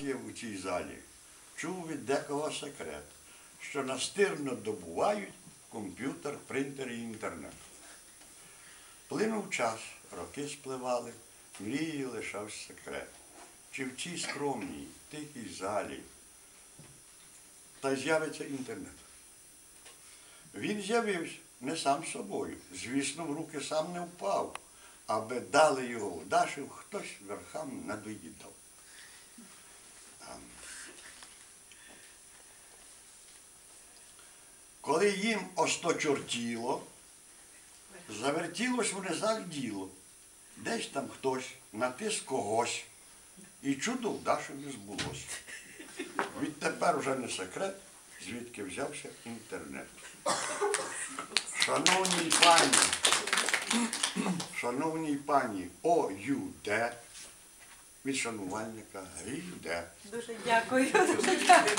Є у цій залі чув від декого секрет, що настирно добувають комп'ютер, принтер і інтернет. Плинув час, роки спливали, мрії лишався секрет. Чи в цій скромній, тихій залі та з'явиться інтернет? Він з'явився не сам собою, звісно, в руки сам не впав, аби дали його в хтось верхам надоїдав. Коли їм осточортіло, завертілось в низах діло. Десь там хтось натис когось, і чудо в Дашеві збулось. Відтепер вже не секрет, звідки взявся інтернет. Шановні пані, шановні пані ОЮД, від шанувальника Гріюде. Дуже дякую. Дуже дякую.